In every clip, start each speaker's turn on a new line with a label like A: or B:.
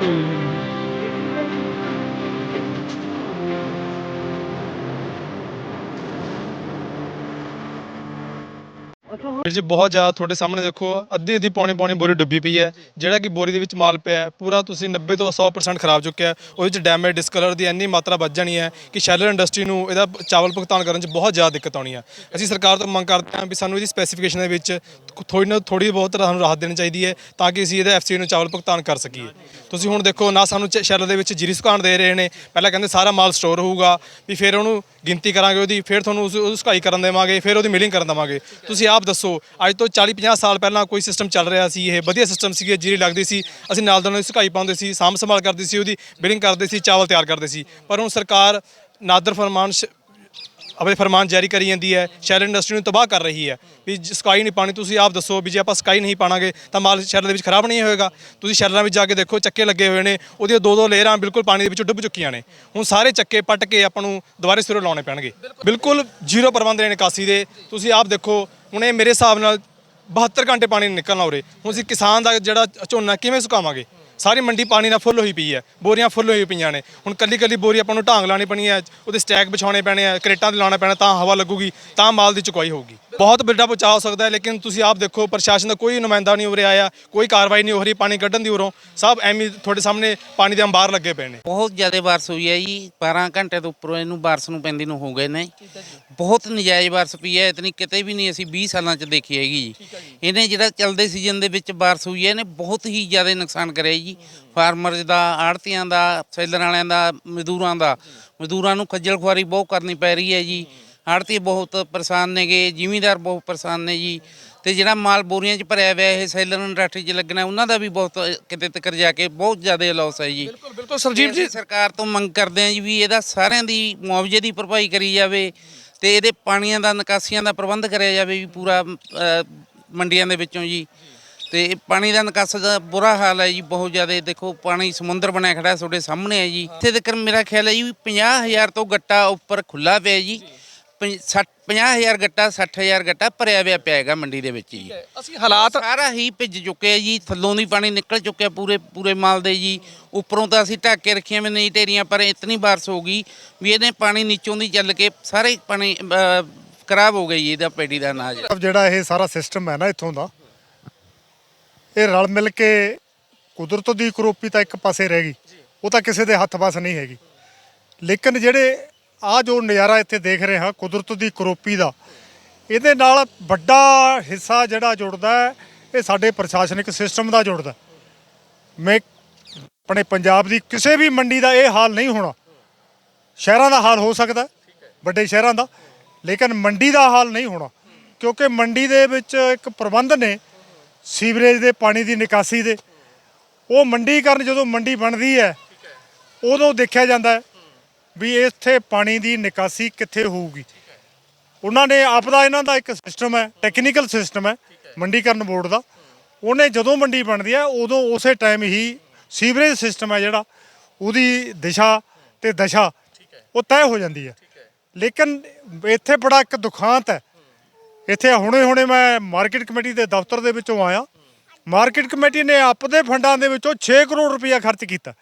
A: Mm. ਵੀਰ ਜੀ ਬਹੁਤ ਜ਼ਿਆਦਾ ਤੁਹਾਡੇ ਸਾਹਮਣੇ ਦੇਖੋ ਅੱਧੀ ਅੱਧੀ ਪੌਣੀ ਪੌਣੀ ਬੋਰੀ ਡੁੱਬੀ ਪਈ ਹੈ। ਜਿਹੜਾ ਕਿ ਬੋਰੀ ਦੇ ਵਿੱਚ ਮਾਲ ਪਿਆ ਹੈ, ਪੂਰਾ ਤੁਸੀਂ 90 ਤੋਂ 100% ਖਰਾਬ ਚੁੱਕਿਆ ਹੈ। ਉਹਦੇ ਵਿੱਚ ਡੈਮੇਜ ਡਿਸਕਲਰ ਦੀ ਇੰਨੀ ਮਾਤਰਾ ਵੱਧ ਜਾਣੀ ਹੈ ਕਿ ਸ਼ੈਲਰ ਇੰਡਸਟਰੀ ਨੂੰ ਇਹਦਾ ਚਾਵਲ ਭੁਗਤਾਨ ਕਰਨ 'ਚ ਬਹੁਤ ਜ਼ਿਆਦਾ ਦਿੱਕਤ ਆਉਣੀ ਹੈ। ਅਸੀਂ ਸਰਕਾਰ ਤੋਂ ਮੰਗ ਕਰਦੇ ਹਾਂ ਵੀ ਸਾਨੂੰ ਇਹਦੀ ਸਪੈਸੀਫਿਕੇਸ਼ਨ ਦੇ ਵਿੱਚ ਥੋੜੀ ਨਾ ਥੋੜੀ ਬਹੁਤ ਸਾਨੂੰ ਰਾਹਤ ਦੇਣੀ ਚਾਹੀਦੀ ਹੈ ਤਾਂ ਕਿ ਅਸੀਂ ਇਹਦਾ ਐਫਸੀ ਨੂੰ ਚਾਵਲ ਭੁਗਤਾਨ ਕਰ ਸਕੀਏ। ਤੁਸੀਂ ਹੁਣ ਦੇਖੋ ਨਾ ਸਾਨੂੰ ਚ- ਸ਼ੈਲਰ ਦੇ ਵਿੱਚ ਜੀਰੀ ਸੁਕਾਉਣ ਦੇ ਰਹੇ ਨੇ। ਪਹਿਲਾਂ ਕਹਿੰਦੇ ਸਾਰਾ ਮਾਲ ਸਟੋਰ ਹੋਊਗਾ ਵੀ ਫਿਰ ਉਹਨੂੰ ਗਿਣਤੀ ਕਰਾਂਗੇ ਉਹਦੀ ਫਿਰ ਤੁਹਾਨੂੰ ਉਸ ਉਹਦੀ ਸੁਕਾਈ ਕਰਨ ਦੇਵਾਂਗੇ ਫਿਰ ਉਹਦੀ ਮਿਲਿੰਗ ਕਰਨ ਦੇਵਾਂਗੇ। ਤੁਸੀਂ ਆਪ ਦੱਸੋ ਦੱਸੋ, ਅੱਜ ਤੋਂ 40 50 ਸਾਲ ਪਹਿਲਾਂ ਕੋਈ ਸਿਸਟਮ ਚੱਲ ਰਿਹਾ ਸੀ, ਇਹ ਵਧੀਆ ਸਿਸਟਮ ਸੀ ਜੀਰੀ ਲੱਗਦੀ ਸੀ, ਅਸੀਂ ਨਾਲ ਦੇ ਨਾਲ ਸੁਕਾਈ ਪਾਉਂਦੇ ਸੀ, ਸਾਂਭ ਸੰਭਾਲ ਕਰਦੇ ਸੀ, ਉਹਦੀ ਬਿਲਿੰਗ ਕਰਦੇ ਸੀ, ਚਾਵਲ ਤਿਆਰ ਕਰਦੇ ਸੀ, ਪਰ ਹੁਣ ਸਰਕਾਰ ਨਾਦਰ ਫਰਮਾਨ ਸ਼- ਆਪਣੇ ਫਰਮਾਨ ਜਾਰੀ ਕਰੀ ਜਾਂਦੀ ਹੈ, ਸ਼ਹਿਰ ਇੰਡਸਟਰੀ ਨੂੰ ਤਬਾਹ ਕਰ ਰਹੀ ਹੈ ਵੀ ਸਕਾਈ ਨਹੀਂ ਪਾਣੀ, ਤੁਸੀਂ ਆਪ ਦੱਸੋ ਵੀ ਜੇ ਆਪਾਂ ਸਕਾਈ ਨਹੀਂ ਪਾਣਾਗੇ ਤਾਂ ਮਾਲ ਸ਼ਹਿਰ ਦੇ ਵਿੱਚ ਖਰਾਬ ਨਹੀਂ ਹੋਏਗਾ। ਤੁਸੀਂ ਸ਼ਹਿਰਾਂ ਵਿੱਚ ਜਾ ਕੇ ਦੇਖੋ, ਚੱਕੇ ਲੱਗੇ ਹੋਏ ਨੇ, ਉਹਦੀਆਂ ਦੋ ਦੋ ਲੇਅਰਾਂ ਬਿਲਕੁਲ ਪਾਣੀ ਦੇ ਵਿੱਚ ਡੁੱਬ ਚੁੱਕੀਆਂ ਨੇ। ਹੁਣ ਸਾਰੇ ਚੱਕੇ ਪੱਟ ਕੇ ਆਪਾਂ ਨੂੰ ਦੁਬਾਰੇ ਸਿਰੋਂ ਲਾਉਣੇ ਪੈਣਗੇ। ਬਿਲਕੁਲ ਜ਼ੀਰੋ ਪ੍ਰਬੰਧ ਨੇ ਨਿਕਾਸੀ ਦੇ। ਤੁਸੀਂ ਆਪ ਦੇਖੋ, ਹੁਣ ਇਹ ਮੇਰੇ ਹਿਸਾਬ ਨਾਲ 72 ਘੰਟੇ ਪਾਣੀ ਨਹੀਂ ਨਿਕਲਣਾ ਉਰੇ। ਹੁਣ ਅਸੀਂ ਕਿਸਾਨ ਦਾ ਜਿਹੜਾ ਝੋਨਾ ਕਿਵੇਂ ਸੁਕਾਵਾਂਗੇ? ਸਾਰੀ ਮੰਡੀ ਪਾਣੀ ਨਾਲ ਫੁੱਲ ਹੋਈ ਪਈ ਹੈ, ਬੋਰੀਆਂ ਫੁੱਲ ਹੋਈ ਪਈਆਂ ਨੇ। ਹੁਣ ਕੱਲੀ ਕੱਲੀ ਬੋਰੀ ਆਪਾਂ ਨੂੰ ਢਾਂਗ ਲਾਣੀ ਪੈਣੀ ਹੈ, ਉਹਦੇ ਸਟੈਕ ਵਿਛਾਉਣੇ ਪੈਣੇ ਆ, ਕਰੇਟਾਂ ਤੇ ਲਾਉਣਾ ਪੈਣਾ ਤਾਂ ਹਵਾ ਲੱਗੂਗੀ, ਤਾਂ ਮਾਲ ਦੀ ਚੁਕਾਈ ਹੋਊਗੀ। ਬਹੁਤ ਵੱਡਾ ਬਚਾਅ ਹੋ ਸਕਦਾ ਹੈ, ਲੇਕਿਨ ਤੁਸੀਂ ਆਪ ਦੇਖੋ, ਪ੍ਰਸ਼ਾਸਨ ਦਾ ਕੋਈ ਨੁਮਾਇੰਦਾ ਨਹੀਂ ਉਰੇ ਆਇਆ, ਕੋਈ ਕਾਰਵਾਈ ਨਹੀਂ ਹੋ ਰਹੀ ਪਾਣੀ ਕੱਢਣ ਦੀ ਉਰੋਂ। ਸਭ ਐਵੇਂ ਤੁਹਾਡੇ ਸਾਹਮਣੇ ਪਾਣੀ ਦੇ ਅੰਬਾਰ ਲੱਗੇ ਪਏ ਨੇ।
B: ਬਹੁਤ ਜ਼ਿਆਦਾ ਬਾਰਿਸ਼ ਹੋਈ ਹੈ ਜੀ 12 ਘੰਟੇ ਤੋਂ ਉੱਪਰੋਂ ਇਹਨੂੰ ਬਾਰਿਸ਼ ਨੂੰ ਪੈਂਦੀ ਨੂੰ ਹੋ ਗਏ ਨੇ। ਬਹੁਤ ਨਜਾਇਜ਼ ਬਾਰਿਸ਼ ਪਈ ਹੈ, ਇਤਨੀ ਕਿਤੇ ਵੀ ਨਹੀਂ ਅਸੀਂ 20 ਸਾਲਾਂ ਚ ਦੇਖੀ ਹੈਗੀ ਜੀ। ਇਹਨੇ ਜਿਹੜਾ ਚੱਲਦੇ ਸੀਜ਼ਨ ਦੇ ਵਿੱਚ ਬਾਰਿਸ਼ ਹੋਈ ਹੈ ਇਹਨੇ ਬਹੁਤ ਹੀ ਜ਼ਿਆਦਾ ਨੁਕਸਾਨ ਕਰਿਆ ਜੀ। ਫਾਰਮਰਜ਼ ਦਾ ਆੜਤੀਆਂ ਦਾ ਸੈਲਰ ਵਾਲਿਆਂ ਦਾ ਮਜ਼ਦੂਰਾਂ ਦਾ। ਮਜ਼ਦੂਰਾਂ ਨੂੰ ਖੱਜਲ ਖੁਆਰੀ ਬਹੁਤ ਕਰਨੀ ਪੈ ਰਹੀ ਹੈ ਜੀ। ਆੜਤੀ ਬਹੁਤ ਪਰੇਸ਼ਾਨ ਨੇਗੇ ਜ਼ਿਮੀਂਦਾਰ ਬਹੁਤ ਪਰੇਸ਼ਾਨ ਨੇ ਜੀ। ਤੇ ਜਿਹੜਾ ਮਾਲ ਬੋਰੀਆਂ 'ਚ ਭਰਿਆ ਹੋਇਆ ਇਹ ਸੈਲਰ ਇੰਡਸਟਰੀ 'ਚ ਲੱਗਣਾ ਉਹਨਾਂ ਦਾ ਵੀ ਬਹੁਤ ਕਿਤੇ ਤੱਕ ਜਾ ਕੇ ਬਹੁਤ ਜ਼ਿਆਦਾ ਲਾਸ ਹੈ ਜੀ।
A: ਬਿਲਕੁਲ ਬਿਲਕੁਲ ਸਰਜੀਤ ਜੀ।
B: ਸਰਕਾਰ ਤੋਂ ਮੰਗ ਕਰਦੇ ਹਾਂ ਜੀ ਵੀ ਇਹਦਾ ਸਾਰਿਆਂ ਦੀ ਮੁਆਵਜ਼ੇ ਦੀ ਭਰਪਾਈ ਕਰੀ ਜਾਵੇ ਤੇ ਇਹਦੇ ਪਾਣੀਆਂ ਦਾ ਨਿਕਾਸੀਆਂ ਦਾ ਪ੍ਰਬੰਧ ਕਰਿਆ ਜਾਵੇ ਵੀ ਪੂਰਾ ਮੰਡੀਆਂ ਦੇ ਵਿੱਚੋਂ ਜੀ। ਤੇ ਇਹ ਪਾਣੀ ਦਾ ਨਿਕਾਸ ਦਾ ਬੁਰਾ ਹਾਲ ਹੈ ਜੀ ਬਹੁਤ ਜ਼ਿਆਦਾ। ਦੇਖੋ ਪਾਣੀ ਸਮੁੰਦਰ ਬਣਿਆ ਖੜਾ ਤੁਹਾਡੇ ਸਾਹਮਣੇ ਹੈ ਜੀ। ਇੱਥੇ ਤੱਕ ਮੇਰਾ ਖਿਆਲ ਹੈ ਜੀ ਵੀ 50000 ਤੋਂ ਗੱਟਾ ਉੱਪਰ ਖੁੱਲਾ ਪਿਆ ਜੀ। 50000 ਗੱਟਾ 60000 ਗੱਟਾ ਭਰਿਆ ਪਿਆ ਪਿਆ ਹੈਗਾ ਮੰਡੀ ਦੇ ਵਿੱਚ ਜੀ।
A: ਅਸੀਂ ਹਾਲਾਤ
B: ਸਾਰਾ ਹੀ ਭਿੱਜ ਚੁੱਕਿਆ ਜੀ ਥੱਲੋਂ ਦੀ ਪਾਣੀ ਨਿਕਲ ਚੁੱਕਿਆ ਪੂਰੇ ਪੂਰੇ ਮਾਲ ਦੇ ਜੀ। ਉੱਪਰੋਂ ਤਾਂ ਅਸੀਂ ਢੱਕ ਕੇ ਰੱਖੀਆਂ ਵੀ ਨਹੀਂ ਢੇਰੀਆਂ ਪਰ ਇਤਨੀ ਬਾਰਿਸ਼ ਹੋ ਗਈ ਵੀ ਇਹਨੇ ਪਾਣੀ ਨੀਚੋਂ ਦੀ ਚੱਲ ਕੇ ਸਾਰੇ ਪਾਣੀ ਖਰਾਬ ਹੋ ਗਈ ਇਹਦਾ ਪੈੜੀ ਦਾ ਅਨਾਜ।
C: ਜਿਹੜਾ ਇਹ ਸਾਰਾ ਸਿਸਟਮ ਹੈ ਨਾ ਇੱਥੋਂ ਦਾ, ਇਹ ਰਲ ਮਿਲ ਕੇ ਕੁਦਰਤ ਦੀ ਕਰੋਪੀ ਤਾਂ ਇੱਕ ਪਾਸੇ ਰਹਿ ਗਈ, ਉਹ ਤਾਂ ਕਿਸੇ ਦੇ ਹੱਥ ਵਸ ਨਹੀਂ ਹੈਗੀ। ਲੇਕਿਨ ਜਿਹੜੇ ਆ ਜੋ ਨਜ਼ਾਰਾ ਇੱਥੇ ਦੇਖ ਰਹੇ ਹਾਂ, ਕੁਦਰਤ ਦੀ ਕਰੋਪੀ ਦਾ, ਇਹਦੇ ਨਾਲ ਵੱਡਾ ਹਿੱਸਾ ਜਿਹੜਾ ਜੁੜਦਾ ਹੈ, ਇਹ ਸਾਡੇ ਪ੍ਰਸ਼ਾਸਨਿਕ ਸਿਸਟਮ ਦਾ ਜੁੜਦਾ ਮੈਂ ਆਪਣੇ ਪੰਜਾਬ ਦੀ ਕਿਸੇ ਵੀ ਮੰਡੀ ਦਾ ਇਹ ਹਾਲ ਨਹੀਂ ਹੋਣਾ। ਸ਼ਹਿਰਾਂ ਦਾ ਹਾਲ ਹੋ ਸਕਦਾ ਵੱਡੇ ਸ਼ਹਿਰਾਂ ਦਾ ਲੇਕਿਨ ਮੰਡੀ ਦਾ ਹਾਲ ਨਹੀਂ ਹੋਣਾ, ਕਿਉਂਕਿ ਮੰਡੀ ਦੇ ਵਿੱਚ ਇੱਕ ਪ੍ਰਬੰਧ ਨੇ ਸੀਵਰੇਜ ਦੇ, ਪਾਣੀ ਦੀ ਨਿਕਾਸੀ ਦੇ। ਉਹ ਮੰਡੀਕਰਨ ਜਦੋਂ ਮੰਡੀ ਬਣਦੀ ਹੈ, ਉਦੋਂ ਦੇਖਿਆ ਜਾਂਦਾ ਵੀ ਇੱਥੇ ਪਾਣੀ ਦੀ ਨਿਕਾਸੀ ਕਿੱਥੇ ਹੋਊਗੀ। ਉਹਨਾਂ ਨੇ ਆਪਦਾ ਇਹਨਾਂ ਦਾ ਇੱਕ ਸਿਸਟਮ ਹੈ, ਟੈਕਨੀਕਲ ਸਿਸਟਮ ਹੈ ਮੰਡੀਕਰਨ ਬੋਰਡ ਦਾ। ਉਹਨੇ ਜਦੋਂ ਮੰਡੀ ਬਣਦੀ ਹੈ, ਉਦੋਂ ਉਸੇ ਟਾਈਮ ਹੀ ਸੀਵਰੇਜ ਸਿਸਟਮ ਹੈ ਜਿਹੜਾ, ਉਹਦੀ ਦਿਸ਼ਾ ਤੇ ਦਸ਼ਾ, ਉਹ ਤੈਅ ਹੋ ਜਾਂਦੀ ਹੈ। ਲੇਕਿਨ ਇੱਥੇ ਬੜਾ ਇੱਕ ਦੁਖਾਂਤ ਹੈ। ਇੱਥੇ ਹੁਣੇ ਹੁਣੇ ਮੈਂ ਮਾਰਕੀਟ ਕਮੇਟੀ ਦੇ ਦਫ਼ਤਰ ਦੇ ਵਿੱਚੋਂ ਆਇਆ। ਮਾਰਕੀਟ ਕਮੇਟੀ ਨੇ ਆਪਦੇ ਫੰਡਾਂ ਦੇ ਵਿੱਚੋਂ 6 ਕਰੋੜ ਰੁਪਇਆ ਖਰਚ ਕੀਤਾ।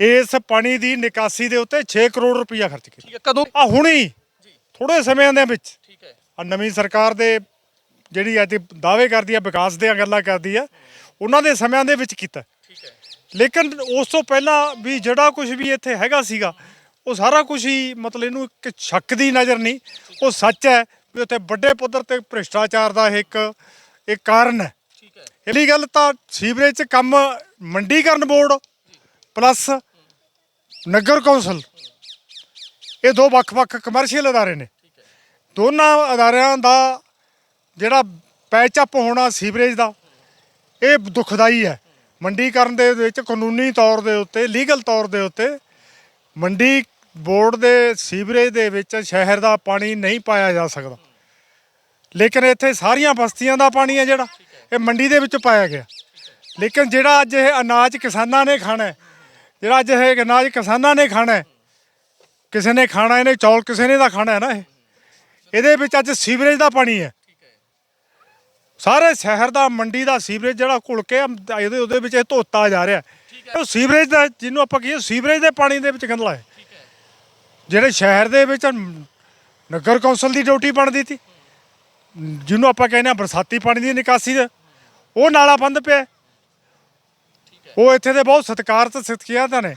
C: ਇਸ ਪਾਣੀ ਦੀ ਨਿਕਾਸੀ ਦੇ ਉੱਤੇ 6 ਕਰੋੜ ਰੁਪਇਆ ਖਰਚ ਕੀਤਾ।
A: ਕਦੋਂ?
C: ਆ ਹੁਣੀ ਥੋੜੇ ਸਮਿਆਂ ਦੇ ਵਿੱਚ।
A: ਠੀਕ ਹੈ।
C: ਆ ਨਵੀਂ ਸਰਕਾਰ ਦੇ ਜਿਹੜੀ ਅੱਜ ਦਾਅਵੇ ਕਰਦੀ ਹੈ ਵਿਕਾਸ ਦੀਆਂ ਗੱਲਾਂ ਕਰਦੀ ਹੈ ਉਹਨਾਂ ਦੇ ਸਮਿਆਂ ਦੇ ਵਿੱਚ ਕੀਤਾ।
A: ਠੀਕ ਹੈ।
C: ਲੇਕਿਨ ਉਸ ਤੋਂ ਪਹਿਲਾਂ ਵੀ ਜਿਹੜਾ ਕੁਝ ਵੀ ਇੱਥੇ ਹੈਗਾ ਸੀਗਾ ਉਹ ਸਾਰਾ ਕੁਝ ਹੀ ਮਤਲਬ ਇਹਨੂੰ ਇੱਕ ਸ਼ੱਕ ਦੀ ਨਜ਼ਰ ਨਹੀਂ। ਉਹ ਸੱਚ ਹੈ ਵੀ ਉੱਥੇ ਵੱਡੇ ਪੱਧਰ ਤੇ ਭ੍ਰਿਸ਼ਟਾਚਾਰ ਦਾ ਇੱਕ ਇੱਕ ਕਾਰਨ ਹੈ।
A: ਠੀਕ ਹੈ।
C: ਇਹਲੀ ਗੱਲ ਤਾਂ ਸੀਵਰੇਜ 'ਚ ਕੰਮ ਮੰਡੀਕਰਨ ਬੋਰਡ ਪਲੱਸ ਨਗਰ ਕੌਂਸਲ। ਇਹ ਦੋ ਵੱਖ-ਵੱਖ ਕਮਰਸ਼ੀਅਲ ਅਦਾਰੇ ਨੇ। ਦੋਨਾਂ ਅਦਾਰਿਆਂ ਦਾ ਜਿਹੜਾ ਪੈਚ ਅਪ ਹੋਣਾ ਸੀਵਰੇਜ ਦਾ ਇਹ ਦੁਖਦਾਈ ਹੈ। ਮੰਡੀਕਰਨ ਦੇ ਵਿੱਚ ਕਾਨੂੰਨੀ ਤੌਰ ਦੇ ਉੱਤੇ ਲੀਗਲ ਤੌਰ ਦੇ ਉੱਤੇ ਮੰਡੀ ਬੋਰਡ ਦੇ ਸੀਵਰੇਜ ਦੇ ਵਿੱਚ ਸ਼ਹਿਰ ਦਾ ਪਾਣੀ ਨਹੀਂ ਪਾਇਆ ਜਾ ਸਕਦਾ। ਲੇਕਿਨ ਇੱਥੇ ਸਾਰੀਆਂ ਬਸਤੀਆਂ ਦਾ ਪਾਣੀ ਹੈ ਜਿਹੜਾ ਇਹ ਮੰਡੀ ਦੇ ਵਿੱਚ ਪਾਇਆ ਗਿਆ। ਲੇਕਿਨ ਜਿਹੜਾ ਅੱਜ ਇਹ ਅਨਾਜ ਕਿਸਾਨਾਂ ਨੇ ਖਾਣਾ ਹੈ ਜਿਹੜਾ ਅੱਜ ਇਹ ਅਨਾਜ ਕਿਸਾਨਾਂ ਨੇ ਖਾਣਾ ਹੈ ਕਿਸੇ ਨੇ ਖਾਣਾ ਇਹਨੇ ਚੌਲ ਕਿਸੇ ਨੇ ਦਾ ਖਾਣਾ ਹੈ ਨਾ ਇਹ। ਇਹਦੇ ਵਿੱਚ ਅੱਜ ਸੀਵਰੇਜ ਦਾ ਪਾਣੀ ਹੈ। ਸਾਰੇ ਸ਼ਹਿਰ ਦਾ ਮੰਡੀ ਦਾ ਸੀਵਰੇਜ ਜਿਹੜਾ ਘੁਲ ਕੇ ਇਹਦੇ ਉਹਦੇ ਵਿੱਚ ਇਹ ਧੋਤਾ ਜਾ ਰਿਹਾ ਉਹ ਸੀਵਰੇਜ ਦਾ ਜਿਹਨੂੰ ਆਪਾਂ ਕਹੀਏ ਸੀਵਰੇਜ ਦੇ ਪਾਣੀ ਦੇ ਵਿੱਚ ਗੰਦਲਾ ਹੈ ਜਿਹੜੇ ਸ਼ਹਿਰ ਦੇ ਵਿੱਚ ਨਗਰ ਕੌਂਸਲ ਦੀ ਡਿਊਟੀ ਬਣਦੀ ਸੀ ਜਿਹਨੂੰ ਆਪਾਂ ਕਹਿੰਦੇ ਆ ਬਰਸਾਤੀ ਪਾਣੀ ਦੀ ਨਿਕਾਸੀ ਦਾ, ਉਹ ਨਾਲਾ ਬੰਦ ਪਿਆ। ਉਹ ਇੱਥੇ ਦੇ ਬਹੁਤ ਸਤਿਕਾਰਤ ਸਤਿਕਾਰਤ ਨੇ।